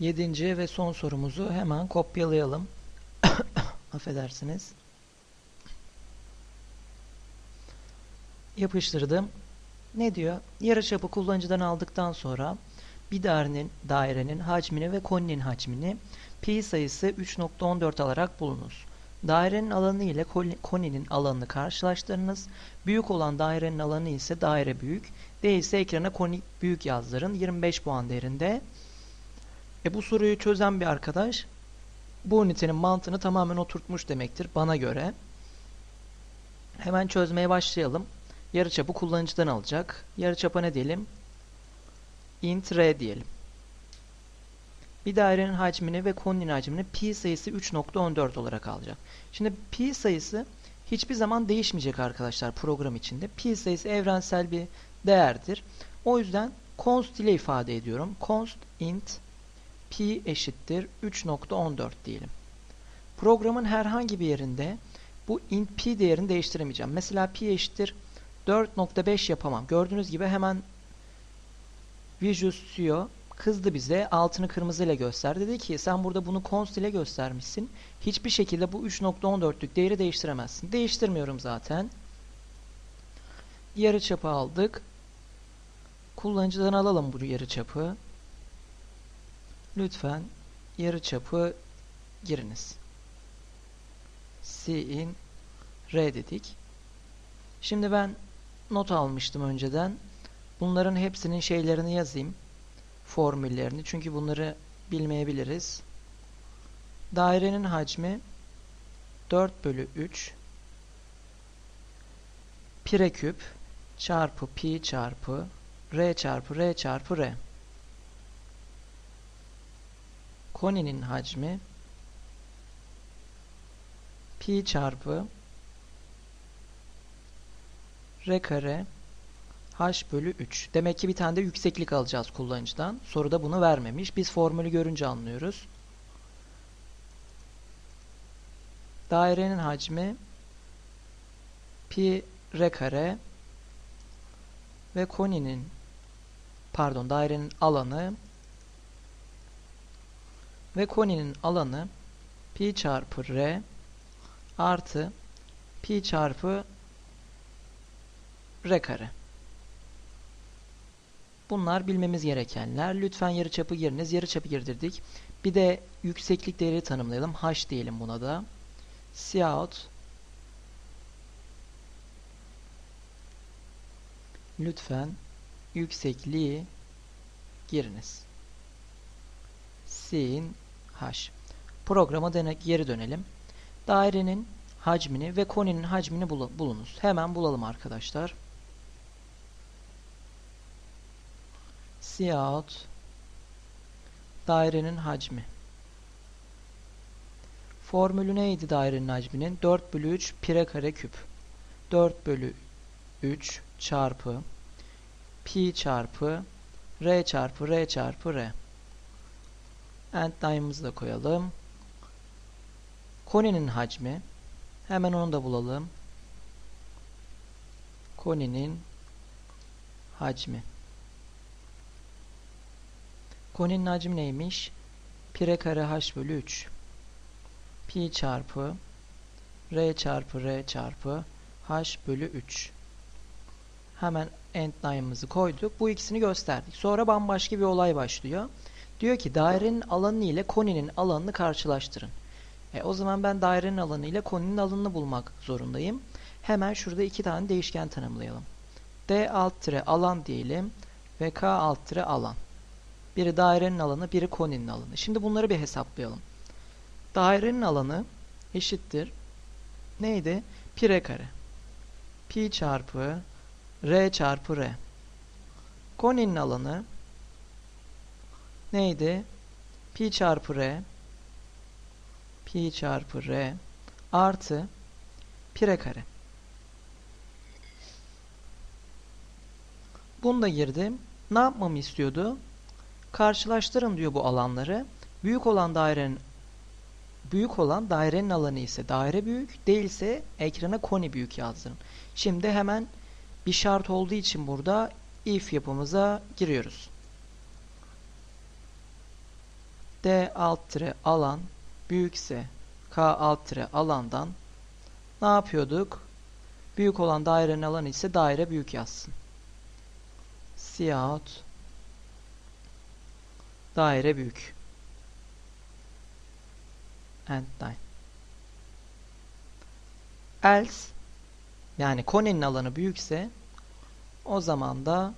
Yedinci ve son sorumuzu hemen kopyalayalım. Affedersiniz. Yapıştırdım. Ne diyor? Yarıçapı kullanıcıdan aldıktan sonra bir dairenin, dairenin hacmini ve koninin hacmini pi sayısı 3.14 alarak bulunuz. Dairenin alanı ile koninin alanını karşılaştırınız. Büyük olan dairenin alanı ise daire büyük. Değilse ekrana koni büyük yazdırın. 25 puan değerinde. E bu soruyu çözen bir arkadaş bu ünitenin mantığını tamamen oturtmuş demektir bana göre. Hemen çözmeye başlayalım. Yarıçapı kullanıcıdan alacak. Yarıçapa ne diyelim? int r diyelim. Bir dairenin hacmini ve koninin hacmini pi sayısı 3.14 olarak alacak. Şimdi pi sayısı hiçbir zaman değişmeyecek arkadaşlar program içinde. Pi sayısı evrensel bir değerdir. O yüzden const ile ifade ediyorum. const int pi eşittir 3.14 diyelim. Programın herhangi bir yerinde bu int pi değerini değiştiremeyeceğim. Mesela pi eşittir 4.5 yapamam. Gördüğünüz gibi hemen Visual Studio kızdı bize. Altını kırmızı ile göster. Dedi ki sen burada bunu const ile göstermişsin. Hiçbir şekilde bu 3.14'lük değeri değiştiremezsin. Değiştirmiyorum zaten. Yarı çapı aldık. Kullanıcıdan alalım bu yarı çapı. Lütfen yarı çapı giriniz. C in R dedik. Şimdi ben not almıştım önceden. Bunların hepsinin şeylerini yazayım. Formüllerini. Çünkü bunları bilmeyebiliriz. Dairenin hacmi 4 bölü 3 pire küp çarpı pi çarpı r çarpı r çarpı r. Koninin hacmi pi çarpı r kare h bölü 3. Demek ki bir tane de yükseklik alacağız kullanıcıdan. Soruda bunu vermemiş. Biz formülü görünce anlıyoruz. Dairenin hacmi pi r kare ve koninin pardon dairenin alanı ve koninin alanı pi çarpı r artı pi çarpı r kare. Bunlar bilmemiz gerekenler. Lütfen yarıçapı giriniz. Yarıçapı girdirdik. Bir de yükseklik değeri tanımlayalım. H diyelim buna da. Cout Lütfen yüksekliği giriniz. Sin H. Programa geri dönelim. Dairenin hacmini ve koninin hacmini bulunuz. Hemen bulalım arkadaşlar. Cout dairenin hacmi. Formülü neydi dairenin hacminin? 4 bölü 3 pire kare küp. 4 bölü 3 çarpı pi çarpı r çarpı r çarpı r. End time'ımızı da koyalım. Koninin hacmi. Hemen onu da bulalım. Koninin hacmi. Koninin hacmi neymiş? Pi kare h bölü 3. Pi çarpı r çarpı r çarpı h bölü 3. Hemen end line'ımızı koyduk. Bu ikisini gösterdik. Sonra bambaşka bir olay başlıyor. Diyor ki dairenin alanı ile koninin alanını karşılaştırın. E, o zaman ben dairenin alanı ile koninin alanını bulmak zorundayım. Hemen şurada iki tane değişken tanımlayalım. D alt tire alan diyelim ve K alt tire alan. Biri dairenin alanı, biri koninin alanı. Şimdi bunları bir hesaplayalım. Dairenin alanı eşittir. Neydi? Pi r kare. Pi çarpı r çarpı r. Koninin alanı neydi? Pi çarpı r pi çarpı r artı pi r kare. Bunu da girdim. Ne yapmamı istiyordu? Karşılaştırın diyor bu alanları. Büyük olan dairenin büyük olan dairenin alanı ise daire büyük, değilse ekrana koni büyük yazdırın. Şimdi hemen bir şart olduğu için burada if yapımıza giriyoruz. D alt tire alan büyükse K alt tire alandan ne yapıyorduk? Büyük olan dairenin alanı ise daire büyük yazsın. Cout daire büyük. And line. Else yani konenin alanı büyükse o zaman da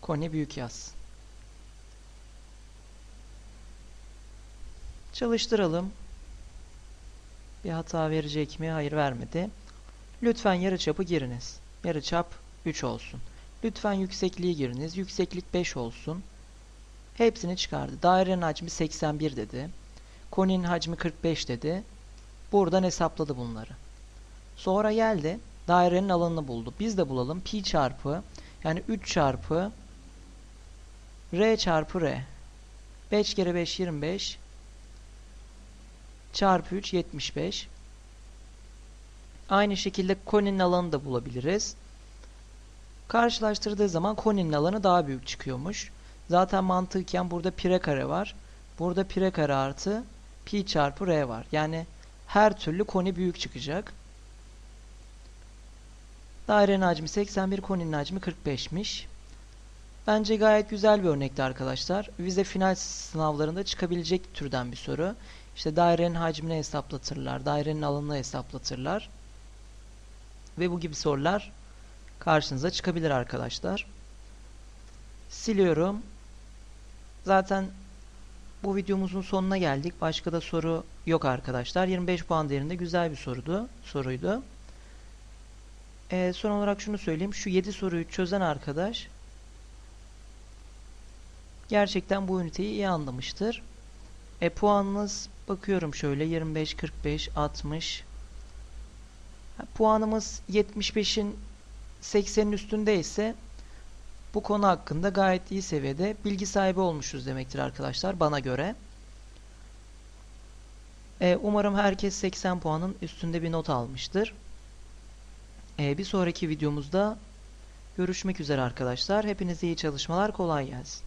kone büyük yaz. Çalıştıralım. Bir hata verecek mi? Hayır vermedi. Lütfen yarıçapı giriniz. Yarıçap 3 olsun. Lütfen yüksekliği giriniz. Yükseklik 5 olsun. Hepsini çıkardı. Dairenin hacmi 81 dedi. Koninin hacmi 45 dedi. Buradan hesapladı bunları. Sonra geldi. Dairenin alanını buldu. Biz de bulalım. Pi çarpı yani 3 çarpı R çarpı R. 5 kere 5 25 çarpı 3 75. Aynı şekilde koninin alanını da bulabiliriz. Karşılaştırdığı zaman koninin alanı daha büyük çıkıyormuş. Zaten mantıken burada pire kare var. Burada pire kare artı pi çarpı r var. Yani her türlü koni büyük çıkacak. Dairenin hacmi 81, koninin hacmi 45'miş. Bence gayet güzel bir örnekti arkadaşlar. Vize final sınavlarında çıkabilecek türden bir soru. İşte dairenin hacmini hesaplatırlar, dairenin alanını hesaplatırlar. Ve bu gibi sorular karşınıza çıkabilir arkadaşlar. Siliyorum. Zaten bu videomuzun sonuna geldik. Başka da soru yok arkadaşlar. 25 puan değerinde güzel bir sorudu, soruydu. Ee, son olarak şunu söyleyeyim. Şu 7 soruyu çözen arkadaş gerçekten bu üniteyi iyi anlamıştır. E, puanınız bakıyorum şöyle 25, 45, 60. Ha, puanımız 75'in 80'in üstündeyse bu konu hakkında gayet iyi seviyede bilgi sahibi olmuşuz demektir arkadaşlar bana göre. E, umarım herkes 80 puanın üstünde bir not almıştır. E, bir sonraki videomuzda görüşmek üzere arkadaşlar. Hepinize iyi çalışmalar kolay gelsin.